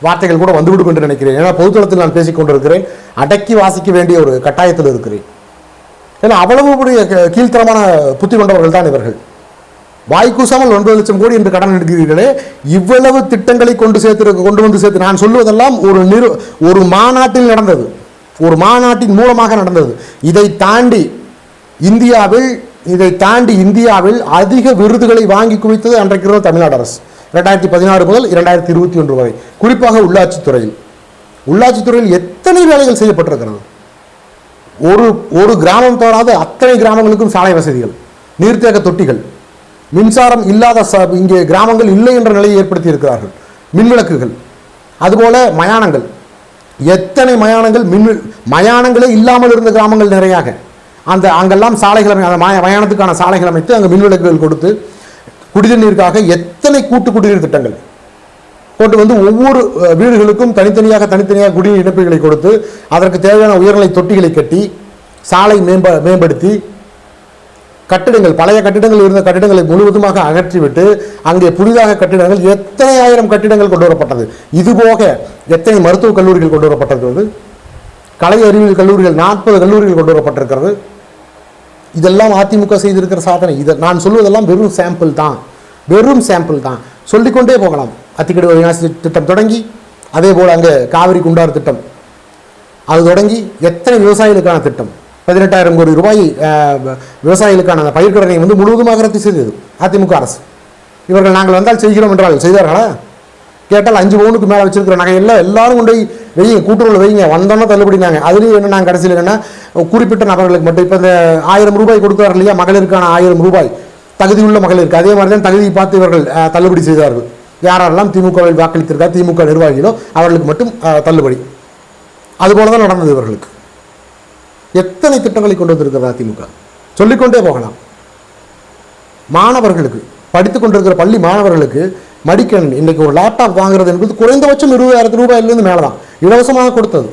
வார்த்தைகள் கூட வந்துவிடும் என்று நினைக்கிறேன். ஏன்னா பொதுத்தளத்தில் நான் பேசிக் கொண்டிருக்கிறேன். அடக்கி வாசிக்க வேண்டிய ஒரு கட்டாயத்தில் இருக்கிறேன். ஏன்னா அவ்வளவு க- கீழ்த்தரமான புத்தி கொண்டவர்கள் தான் இவர்கள். வாய்க்கூசாமல் ஒன்பது லட்சம் கோடி என்று கடன் எடுக்கிறீர்களே இவ்வளவு திட்டங்களை கொண்டு சேர்த்து கொண்டு வந்து சேர்த்து நான் சொல்லுவதெல்லாம் ஒரு நிறு ஒரு மாநாட்டில் நடந்தது. ஒரு மாநாட்டின் மூலமாக நடந்தது. இதை தாண்டி இந்தியாவில் இதை தாண்டி இந்தியாவில் அதிக விருதுகளை வாங்கி குவித்தது அன்றைக்கு இருந்த தமிழ்நாடு அரசு. ரெண்டாயிரத்தி பதினாறு முதல் இரண்டாயிரத்தி இருபத்தி ஒன்று வரை. குறிப்பாக உள்ளாட்சித்துறையில். உள்ளாட்சித்துறையில் எத்தனை வேலைகள் செய்யப்பட்டிருக்கிறது? ஒரு ஒரு கிராமம் தோறாத அத்தனை கிராமங்களுக்கும் சாலை வசதிகள் நீர்த்தேக்க தொட்டிகள் மின்சாரம் இல்லாத ச இங்கே கிராமங்கள் இல்லை என்ற நிலையை ஏற்படுத்தி இருக்கிறார்கள் மின்விளக்குகள் அதுபோல மயானங்கள். எத்தனை மயானங்கள் மின் மயானங்களே இல்லாமல் இருந்த கிராமங்கள் நிறையாக. அந்த அங்கெல்லாம் சாலைகள் அந்த மயானத்துக்கான சாலைகள் அமைத்து அங்கே மின்விளக்குகள் கொடுத்து குடிநீருக்காக எத்தனை கூட்டு குடிநீர் திட்டங்கள்? கொண்டு வந்து ஒவ்வொரு வீடுகளுக்கும் தனித்தனியாக தனித்தனியாக குடிநீர் இணைப்புகளை கொடுத்து அதற்கு தேவையான உயர்நிலை தொட்டிகளை கட்டி சாலை மேம்ப மேம்படுத்தி கட்டிடங்கள் பழைய கட்டிடங்கள் இருந்த கட்டிடங்களை முழுவதுமாக அகற்றிவிட்டு அங்கே புதிதாக கட்டிடங்கள் எத்தனை ஆயிரம் கட்டிடங்கள் கொண்டு வரப்பட்டது? இதுபோக எத்தனை மருத்துவக் கல்லூரிகள் கொண்டு வரப்பட்டது? கலை அறிவியல் கல்லூரிகள் நாற்பது கல்லூரிகள் கொண்டு வரப்பட்டிருக்கிறது. இதெல்லாம் அதிமுக செய்திருக்கிற சாதனை. இதை நான் சொல்வதெல்லாம் வெறும் சாம்பிள் தான். வெறும் சாம்பிள் தான். சொல்லிக்கொண்டே போகலாம். அத்திக்கடை விநாசி திட்டம் தொடங்கி அதே போல் அங்கே காவிரி குண்டார் திட்டம். அது தொடங்கி எத்தனை விவசாயிகளுக்கான திட்டம்? பதினெட்டாயிரம் கோடி ரூபாய் விவசாயிகளுக்கான அந்த பயிர்க்கடனை வந்து முழுவதுமாக ரத்து செய்தது அதிமுக அரசு. இவர்கள் நாங்கள் வந்தால் செய்கிறோம் என்றால் செய்தார்களா? கேட்டால் அஞ்சு பவுனுக்கு மேலே வச்சிருக்கிற நகையெல்லாம் எல்லாரும் கொண்டு போய் வைங்க கூட்டுறவுல வைங்க. வந்தோன்னா தள்ளுபடினாங்க அதுலேயும் என்ன நாங்கள் கடைசியில் என்னன்னா குறிப்பிட்ட நபர்களுக்கு மட்டும். இப்போ இந்த ஆயிரம் ரூபாய் கொடுக்குறாரு இல்லையா? மகளிருக்கான ஆயிரம் ரூபாய். தகுதியுள்ள மகளிருக்கு. அதே மாதிரி தான் தகுதியை பார்த்து இவர்கள் தள்ளுபடி செய்தார்கள். யாரெல்லாம் திமுகவில் வாக்களித்திருக்கா திமுக நிர்வாகிகளோ அவர்களுக்கு மட்டும் தள்ளுபடி. அதுபோல தான் நடந்தது இவர்களுக்கு. எத்தனை திட்டங்களை கொண்டு வந்திருக்கிறதா திமுக சொல்லிக்கொண்டே போகலாம். மாணவர்களுக்கு படித்துக் கொண்டிருக்கிற பள்ளி மாணவர்களுக்கு மடிக்கணினி. இன்றைக்கி ஒரு லேப்டாப் வாங்குறது என்பது குறைந்தபட்சம் இருபதாயிரத்து ரூபாயிலிருந்து மேலே தான் இலவசமாக கொடுத்தது.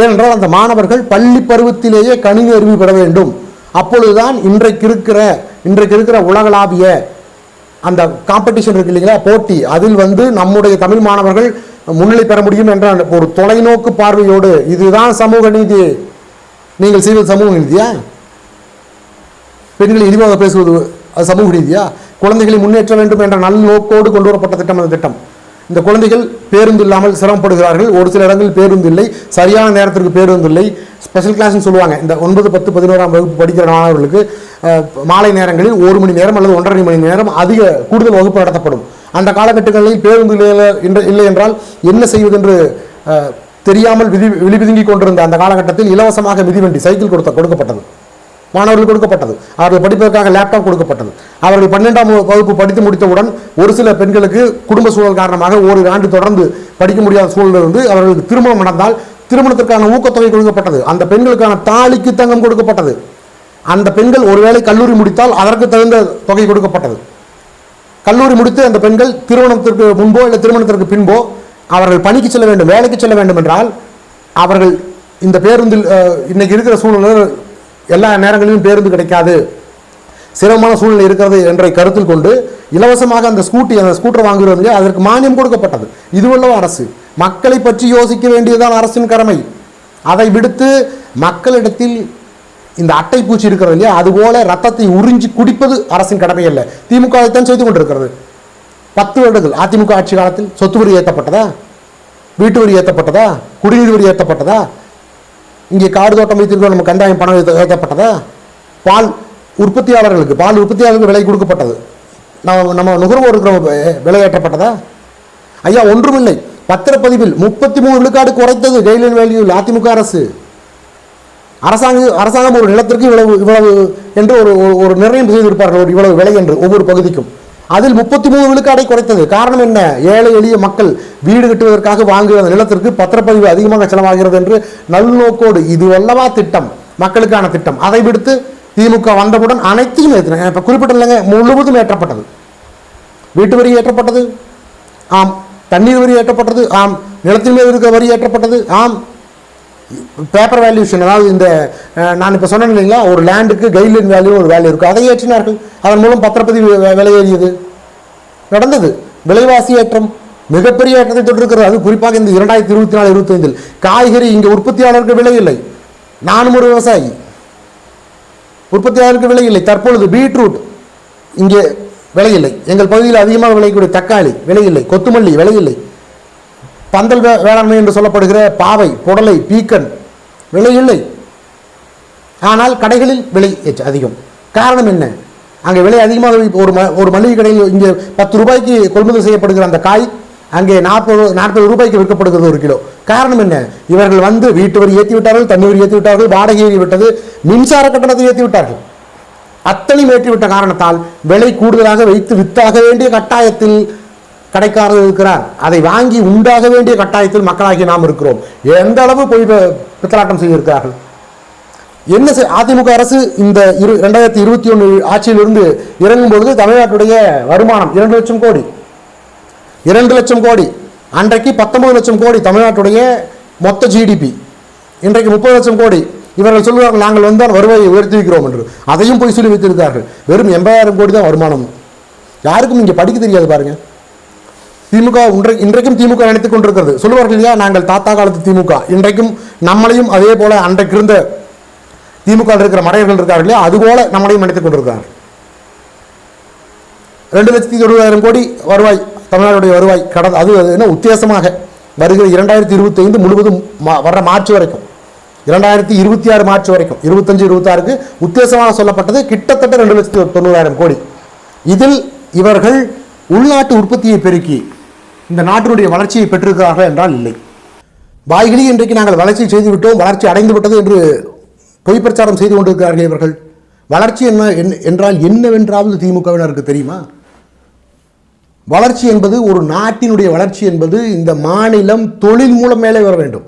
ஏனென்றால் அந்த மாணவர்கள் பள்ளி பருவத்திலேயே கணினி அறிவு பெற வேண்டும். அப்பொழுதுதான் இன்றைக்கு இருக்கிற இன்றைக்கு இருக்கிற உலகளாவிய அந்த காம்படிஷன் இருக்கு இல்லைங்களா? போட்டி. அதில் வந்து நம்முடைய தமிழ் மாணவர்கள் முன்னிலை பெற முடியும் என்ற ஒரு தொலைநோக்கு பார்வையோடு இதுதான் சமூக நீதி. நீங்கள் செய்வது சமூக நீதியா? பெண்கள் இழிவாக பேசுவது அது சமூக நீதியா? குழந்தைகளை முன்னேற்ற வேண்டும் என்ற நல்ல நோக்கோடு கொண்டு வரப்பட்ட திட்டம் அந்த திட்டம். இந்த குழந்தைகள் பேருந்து இல்லாமல் சிரமப்படுகிறார்கள். ஒரு சில இடங்களில் பேருந்து இல்லை. சரியான நேரத்திற்கு பேருந்து இல்லை. ஸ்பெஷல் கிளாஸ்னு சொல்லுவாங்க. இந்த ஒன்பது பத்து பதினோராம் வகுப்பு படிக்கிற மாணவர்களுக்கு மாலை நேரங்களில் ஒரு மணி நேரம் அல்லது ஒன்றரை மணி நேரம் அதிக கூடுதல் வகுப்பு நடத்தப்படும். அந்த காலகட்டங்களில் பேருந்து இல்லை என்று- இல்லை என்றால் என்ன செய்வதென்று தெரியாமல் விதி விழிபிதுங்கிக் கொண்டிருந்த அந்த காலகட்டத்தில் இலவசமாக மிதிவண்டி சைக்கிள் கொடுத்த கொடுக்கப்பட்டது. மாணவர்கள் கொடுக்கப்பட்டது. அவர்கள் படிப்பதற்காக லேப்டாப் கொடுக்கப்பட்டது. அவர்கள் பன்னெண்டாம் வகுப்பு படித்து முடித்தவுடன் ஒரு சில பெண்களுக்கு குடும்ப சூழல் காரணமாக ஓரிரு ஆண்டு தொடர்ந்து படிக்க முடியாத சூழல் இருந்து அவர்களுக்கு திருமணம் நடந்தால் திருமணத்திற்கான ஊக்கத்தொகை கொடுக்கப்பட்டது. அந்த பெண்களுக்கான தாலிக்கு தங்கம் கொடுக்கப்பட்டது. அந்த பெண்கள் ஒருவேளை கல்லூரி முடித்தால் அதற்கு தகுந்த தொகை கொடுக்கப்பட்டது. கல்லூரி முடித்து அந்த பெண்கள் திருமணத்திற்கு முன்போ இல்லை திருமணத்திற்கு பின்போ அவர்கள் பணிக்கு செல்ல வேண்டும் வேலைக்கு செல்ல வேண்டும் என்றால் அவர்கள் இந்த பேருந்தில் இன்னைக்கு இருக்கிற சூழ்நிலை எல்லா நேரங்களிலும் பேருந்து கிடைக்காது. சிரமமான சூழ்நிலை இருக்கிறது என்ற கருத்தில் கொண்டு இலவசமாக அந்த ஸ்கூட்டி அந்த ஸ்கூட்டர் வாங்குகிறது இல்லையா, அதற்கு மானியம் கொடுக்கப்பட்டது. இதுவல்லவா அரசு? மக்களை பற்றி யோசிக்க வேண்டியதுதான் அரசின் கடமை. அதை விடுத்து மக்களிடத்தில் இந்த அட்டை பூச்சி இருக்கிறது இல்லையா? அதுபோல ரத்தத்தை உறிஞ்சி குடிப்பது அரசின் கடமை அல்ல. திமுக அதைத்தான் செய்து கொண்டிருக்கிறது. பத்து வருடங்கள். அதிமுக ஆட்சி காலத்தில் சொத்து வரி ஏற்றப்பட்டதா வீட்டு வரி ஏற்றப்பட்டதா குடிநீர் வரி ஏற்றப்பட்டதா இங்கே காடு தோட்டம் வைத்திருக்கிற நம்ம கண்டாயம் பணம் ஏற்றப்பட்டதா பால் உற்பத்தியாளர்களுக்கு பால் உற்பத்தியாளர்களுக்கு விலை கொடுக்கப்பட்டது. நம்ம நம்ம நுகர்வோர் விலையேற்றப்பட்டதா விலை ஏற்றப்பட்டதா? ஐயா ஒன்றுமில்லை. பத்திரப்பதிவில் முப்பத்தி மூணு விழுக்காடு குறைத்தது கெய்லின் வேல்யூவில் அதிமுக அரசு. அரசாங்க அரசாங்கம் ஒரு நிலத்திற்கு இவ்வளவு இவ்வளவு என்று ஒரு ஒரு- ஒரு நிர்ணயம் செய்திருப்பார்கள். ஒரு இவ்வளவு விலை என்று ஒவ்வொரு பகுதிக்கும். அதில் முப்பத்தி மூணு விழுக்காடை குறைத்தது. காரணம் என்ன? ஏழை எளிய மக்கள் வீடு கட்டுவதற்காக வாங்குகிற அந்த நிலத்திற்கு பத்திரப்பதிவு அதிகமாக செலவாகிறது என்று நல்நோக்கோடு இது அல்லவா திட்டம் மக்களுக்கான திட்டம். அதை விடுத்து திமுக வந்தவுடன் அனைத்தையும் ஏற்றின. இப்போ குறிப்பிட்டில்லைங்க முழுவதும் ஏற்றப்பட்டது. வீட்டு வரி ஏற்றப்பட்டது. ஆம் தண்ணீர் வரி ஏற்றப்பட்டது. ஆம் நிலத்தின் மீது இருக்க வரி ஏற்றப்பட்டது. ஆம் பேப்பர் வேல்யூஷன் அதாவது இந்த நான் இப்போ சொன்னேன் இல்லைங்களா ஒரு லேண்டுக்கு கைட்லைன் வேல்யூ ஒரு வேல்யூ இருக்குது அதை ஏற்றினார்கள். அதன் மூலம் பத்திரப்பதிவு விலையேறியது விலை ஏறியது. நடந்தது. விலைவாசி ஏற்றம் மிகப்பெரிய ஏற்றத்தை தொட்டிருக்கிறது. அது குறிப்பாக இந்த இரண்டாயிரத்தி இருபத்தி நாலு இருபத்தைந்தில் காய்கறி இங்கே உற்பத்தியாளருக்கு விலை இல்லை. நானும் ஒரு விவசாயி. உற்பத்தியாளருக்கு விலை இல்லை. தற்பொழுது பீட்ரூட் இங்கே விலை இல்லை. எங்கள் பகுதியில் அதிகமாக விளையக்கூடிய தக்காளி விலை இல்லை. கொத்துமல்லி விலை இல்லை. பந்தல் வே- வேளாண்மை என்று சொல்லப்படுகிற பாவை புடலை பீக்கன் விலை இல்லை. ஆனால் கடைகளில் விலை அதிகம். காரணம் என்ன? அங்கே விலை அதிகமாக ஒரு ம ஒரு மளிகை கடையில் இங்கே பத்து ரூபாய்க்கு கொள்முதல் செய்யப்படுகிற அந்த காய் அங்கே நாற்பது நாற்பது ரூபாய்க்கு விற்கப்படுகிறது ஒரு கிலோ. காரணம் என்ன? இவர்கள் வந்து வீட்டு வரி ஏற்றி விட்டார்கள் தண்ணி வரி ஏற்றி விட்டார்கள் வாடகை ஏறி விட்டது மின்சார கட்டணத்தை ஏற்றி விட்டார்கள். அத்தனையும் ஏற்றிவிட்ட காரணத்தால் விலை கூடுதலாக வைத்து வித்தாக வேண்டிய கட்டாயத்தில் கடைக்காரர் இருக்கிறார். அதை வாங்கி உண்டாக வேண்டிய கட்டாயத்தில் மக்களாகி நாம் இருக்கிறோம். எந்த அளவு போய் பித்தலாட்டம் செய்திருக்கிறார்கள்? என்ன அதிமுக அரசு இந்த இரு ரெண்டாயிரத்தி இருபத்தி ஒன்று ஆட்சியிலிருந்து இறங்கும் பொழுது தமிழ்நாட்டுடைய வருமானம் இரண்டு லட்சம் கோடி. இரண்டு லட்சம் கோடி. அன்றைக்கு பத்தொன்பது லட்சம் கோடி தமிழ்நாட்டுடைய மொத்த ஜிடிபி இன்றைக்கு முப்பது லட்சம் கோடி. இவர்கள் சொல்லுவார்கள் நாங்கள் வந்தால் வருவாயை உயர்த்தி வைக்கிறோம் என்று. அதையும் போய் சொல்லி வைத்திருக்கிறார்கள். வெறும் எண்பதாயிரம் கோடி தான் வருமானம். யாருக்கும் இங்கே படிக்க தெரியாது பாருங்கள் திமுக இன்றை இன்றைக்கும் திமுக நினைத்துக் கொண்டிருக்கிறது. சொல்லுவார்கள் இல்லையா? நாங்கள் தாத்தா காலத்து திமுக. இன்றைக்கும் நம்மளையும் அதே போல அன்றைக்கு இருந்த திமுக இருக்கிற மடையர்கள் இருக்கார்கள் இல்லையா? அதுபோல நம்மளையும் நினைத்துக் கொண்டிருக்கிறார்கள். ரெண்டு லட்சத்தி தொண்ணூறாயிரம் கோடி வருவாய் தமிழ்நாடுடைய வருவாய் கடந்த அது என்ன உத்தேசமாக வருகிற இரண்டாயிரத்தி இருபத்தி ஐந்து முழுவதும் மா- வர்ற மார்ச் வரைக்கும். இரண்டாயிரத்தி இருபத்தி ஆறு மார்ச் வரைக்கும். இருபத்தஞ்சு இருபத்தாறுக்கு உத்தேசமாக சொல்லப்பட்டது கிட்டத்தட்ட ரெண்டு லட்சத்தி தொண்ணூறாயிரம் கோடி. இதில் இவர்கள் உள்நாட்டு உற்பத்தியை பெருக்கி இந்த நாட்டினுடைய வளர்ச்சியை பெற்றிருக்கிறார்கள் என்றால் இல்லை. வாய்களி இன்றைக்கு நாங்கள் வளர்ச்சி செய்துவிட்டோம் வளர்ச்சி அடைந்து விட்டது என்று பொய் பிரச்சாரம் செய்து கொண்டிருக்கிறார்கள் இவர்கள். வளர்ச்சி என்ன என்- என்றால் என்னவென்றாவது திமுகவினருக்கு தெரியுமா? வளர்ச்சி என்பது ஒரு நாட்டினுடைய வளர்ச்சி என்பது இந்த மாநிலம் தொழில் மூலம் மேலே வர வேண்டும்.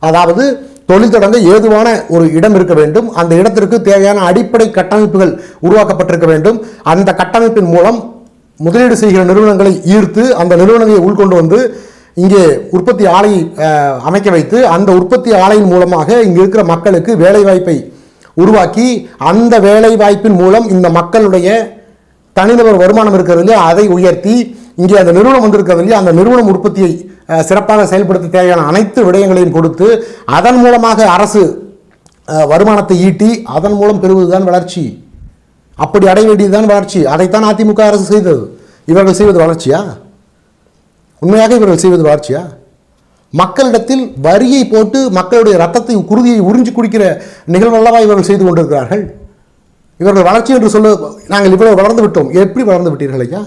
அதாவது தொழில் தொடங்க ஏதுவான ஒரு இடம் இருக்க வேண்டும். அந்த இடத்திற்கு தேவையான அடிப்படை கட்டமைப்புகள் உருவாக்கப்பட்டிருக்க வேண்டும். அந்த கட்டமைப்பின் மூலம் முதலீடு செய்கிற நிறுவனங்களை ஈர்த்து அந்த நிறுவனங்களை உள்கொண்டு வந்து இங்கே உற்பத்தி ஆலை அமைக்க வைத்து அந்த உற்பத்தி ஆலையின் மூலமாக இங்கே இருக்கிற மக்களுக்கு வேலைவாய்ப்பை உருவாக்கி அந்த வேலைவாய்ப்பின் மூலம் இந்த மக்களுடைய தனிநபர் வருமானம் இருக்கிறது இல்லையா? அதை உயர்த்தி இங்கே அந்த நிறுவனம் வந்திருக்கிறது இல்லையா? அந்த நிறுவனம் உற்பத்தியை சிறப்பாக செயல்படுத்த தேவையான அனைத்து விடயங்களையும் கொடுத்து அதன் மூலமாக அரசு வருமானத்தை ஈட்டி அதன் மூலம் பெறுவதுதான் வளர்ச்சி. அப்படி அடைய வேண்டியதுதான் வளர்ச்சி. அதைத்தான் அதிமுக அரசு செய்தது. இவர்கள் செய்வது வளர்ச்சியா? உண்மையாக இவர்கள் செய்வது வளர்ச்சியா? மக்களிடத்தில் வரியை போட்டு மக்களுடைய ரத்தத்தை குருதியை உறிஞ்சி குடிக்கிற நிகழ்வல்லவா இவர்கள் செய்து கொண்டிருக்கிறார்கள்? இவர்கள் வளர்ச்சி என்று சொல்ல நாங்கள் இவ்வளவு வளர்ந்து விட்டோம். எப்படி வளர்ந்து விட்டீர்கள் ஐயா?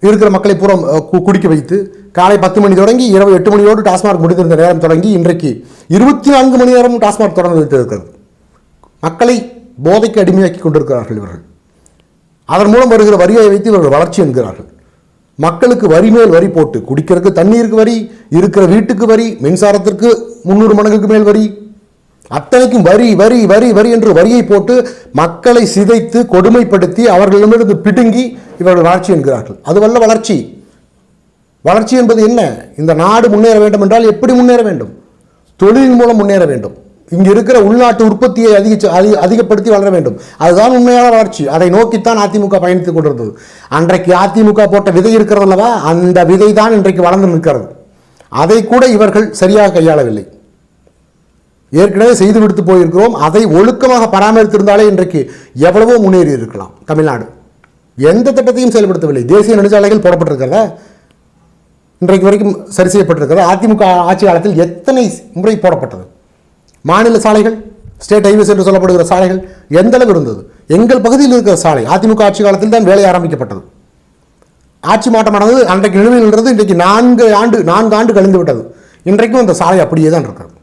இருக்கிற மக்களை பூரா கு- குடிக்க வைத்து காலை பத்து மணி தொடங்கி இரவு எட்டு மணியோடு டாஸ்மாக் முடிந்திருந்த நேரம் தொடங்கி இன்றைக்கு இருபத்தி நான்கு மணி நேரம் டாஸ்மாக் தொடர்ந்து வைத்திருக்கிறது. மக்களை போதைக்கு அடிமையாக்கி கொண்டிருக்கிறார்கள் இவர்கள். அதன் மூலம் வருகிற வரியை வைத்து இவர்கள் வளர்ச்சி என்கிறார்கள். மக்களுக்கு வரி மேல் வரி போட்டு குடிக்கிறதுக்கு தண்ணீருக்கு வரி இருக்கிற வீட்டுக்கு வரி மின்சாரத்திற்கு முந்நூறு மடங்குக்கு மேல் வரி. அத்தனைக்கும் வரி வரி வரி வரி என்று வரியை போட்டு மக்களை சிதைத்து கொடுமைப்படுத்தி அவர்களிடமிருந்து பிடுங்கி இவர்கள் வளர்ச்சி என்கிறார்கள். அதுவல்ல வளர்ச்சி. வளர்ச்சி என்பது என்ன? இந்த நாடு முன்னேற வேண்டும் என்றால் எப்படி முன்னேற வேண்டும்? தொழிலின் மூலம் முன்னேற வேண்டும். இங்கே இருக்கிற உள்நாட்டு உற்பத்தியை அதிக அதிக- அதிகப்படுத்தி வளர வேண்டும். அதுதான் உண்மையான வளர்ச்சி. அதை நோக்கித்தான் அதிமுக பயணித்துக் கொண்டிருந்தது. அன்றைக்கு அதிமுக போட்ட விதை இருக்கிறது அல்லவா? அந்த விதை தான் இன்றைக்கு வளர்ந்து நிற்கிறது. அதை கூட இவர்கள் சரியாக கையாளவில்லை. ஏற்கனவே செய்து விடுத்து போயிருக்கிறோம். அதை ஒழுக்கமாக பராமரித்திருந்தாலே இன்றைக்கு எவ்வளவோ முன்னேறி இருக்கலாம். தமிழ்நாடு. எந்த திட்டத்தையும் செயல்படுத்தவில்லை. தேசிய நெடுஞ்சாலைகள் போடப்பட்டிருக்கிறத? இன்றைக்கு வரைக்கும் சரி செய்யப்பட்டிருக்கிறது? அதிமுக ஆட்சி காலத்தில் எத்தனை முறை போடப்பட்டது? மாநில சாலைகள் ஸ்டேட் ஹைவேஸ் என்று சொல்லப்படுகிற சாலைகள் எந்த அளவு இருந்தது? எங்கள் பகுதியில் இருக்கிற சாலை அதிமுக ஆட்சி காலத்தில் தான் வேலை ஆரம்பிக்கப்பட்டது. ஆட்சி மாற்றமானது அன்றைக்கு நிலுவையில் இருந்தது இன்றைக்கு நான்கு ஆண்டு நான்கு ஆண்டு கழிந்து விட்டது. இன்றைக்கும் அந்த சாலை அப்படியே தான் இருக்கிறது.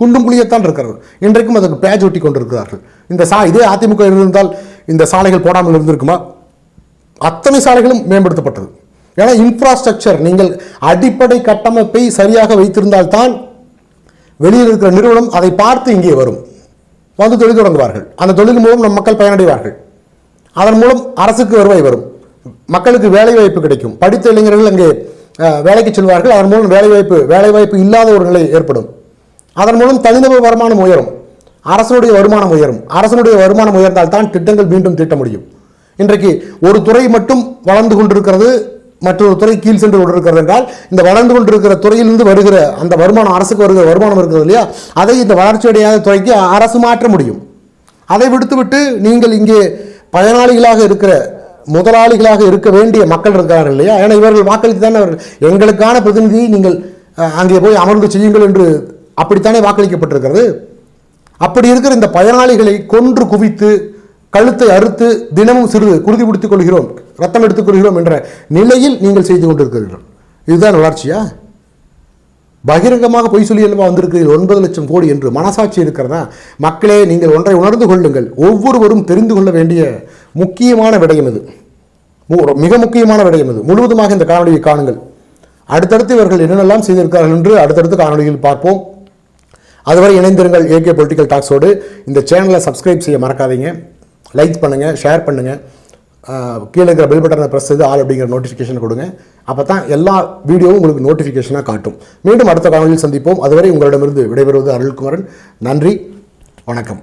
குண்டும் குழியத்தான் இருக்கிறது. இன்றைக்கும் அதுக்கு பேஜ் ஒட்டி கொண்டிருக்கிறார்கள். இந்த சா இதே அதிமுக இருந்தால் இந்த சாலைகள் போடாமல் இருந்திருக்குமா? அத்தனை சாலைகளும் மேம்படுத்தப்பட்டது. ஏன்னா இன்ஃப்ராஸ்ட்ரக்சர் நீங்கள் அடிப்படை கட்டமைப்பை சரியாக வைத்திருந்தால்தான் வெளியில் இருக்கிற நிறுவனம் அதை பார்த்து இங்கே வரும். வந்து தொழில் தொடங்குவார்கள். அந்த தொழில் மூலம் நம் மக்கள் பயனடைவார்கள். அதன் மூலம் அரசுக்கு வருவாய் வரும். மக்களுக்கு வேலை வாய்ப்பு கிடைக்கும். படித்த இளைஞர்கள் அங்கே வேலைக்கு செல்வார்கள். அதன் மூலம் வேலை வாய்ப்பு வேலை வாய்ப்பு இல்லாத ஒரு நிலை ஏற்படும். அதன் மூலம் தனிநபர் வருமானம் உயரும். அரசனுடைய வருமானம் உயரும். அரசனுடைய வருமானம் உயர்ந்தால் தான் திட்டங்கள் மீண்டும் தீட்ட முடியும். இன்றைக்கு ஒரு துறை மட்டும் வளர்ந்து கொண்டிருக்கிறது. மற்றொரு துறை கீழ் சென்று கொண்டிருக்கிறது என்றால் இந்த வளர்ந்து கொண்டிருக்கிற துறையிலிருந்து வருகிற அந்த வருமானம் அரசுக்கு வருகிற வருமானம் இருக்கிறது இல்லையா? அதை இந்த வளர்ச்சியடையாத துறைக்கு அரசு மாற்ற முடியும். அதை விடுத்துவிட்டு நீங்கள் இங்கே பயனாளிகளாக இருக்கிற முதலாளிகளாக இருக்க வேண்டிய மக்கள் இருக்கிறார்கள் இல்லையா? ஏன்னா இவர்கள் வாக்களித்து தானே அவர்கள் எங்களுக்கான பிரதிநிதியை நீங்கள் அங்கே போய் அமர்ந்து செய்யுங்கள் என்று அப்படித்தானே வாக்களிக்கப்பட்டிருக்கிறது? அப்படி இருக்கிற இந்த பயனாளிகளை கொன்று குவித்து கழுத்தை அறுத்து தினமும் சிறிது குருதி பிடித்துக் கொள்கிறோம் ரத்தம் எடுத்துக் கொள்கிறோம் என்ற நிலையில் நீங்கள் செய்து கொண்டிருக்கிறீர்கள். இதுதான் வளர்ச்சியா? பகிரங்கமாக பொய் சொல்லி அல்லவா வந்திருக்கிறீர்கள்? ஒன்பது லட்சம் கோடி என்று மனசாட்சி இருக்கிறதா? மக்களே நீங்கள் ஒன்றை உணர்ந்து கொள்ளுங்கள். ஒவ்வொருவரும் தெரிந்து கொள்ள வேண்டிய முக்கியமான விடயம் இது. மிக முக்கியமான விடயம் இது. முழுவதுமாக இந்த காணொலியை காணுங்கள். அடுத்தடுத்து இவர்கள் என்னென்னலாம் செய்திருக்கிறார்கள் என்று அடுத்தடுத்து காணொலியில் பார்ப்போம். அதுவரை இணைந்திருங்கள் ஏகே பொலிட்டிக்கல் டாக்ஸோடு. இந்த சேனலை சப்ஸ்கிரைப் செய்ய மறக்காதீங்க. லைக் பண்ணுங்கள் ஷேர் பண்ணுங்கள் கீழே இருக்கிற பெல் பட்டனை ப்ரெஸ் செய்து ஆல் அப்படிங்கிற நோட்டிஃபிகேஷன் கொடுங்க. அப்போ தான் எல்லா வீடியோவும் உங்களுக்கு நோட்டிஃபிகேஷனாக காட்டும். மீண்டும் அடுத்த காணொலியில் சந்திப்போம். அதுவரை உங்களிடமிருந்து விடைபெறுவது அருள்குமரன். நன்றி. வணக்கம்.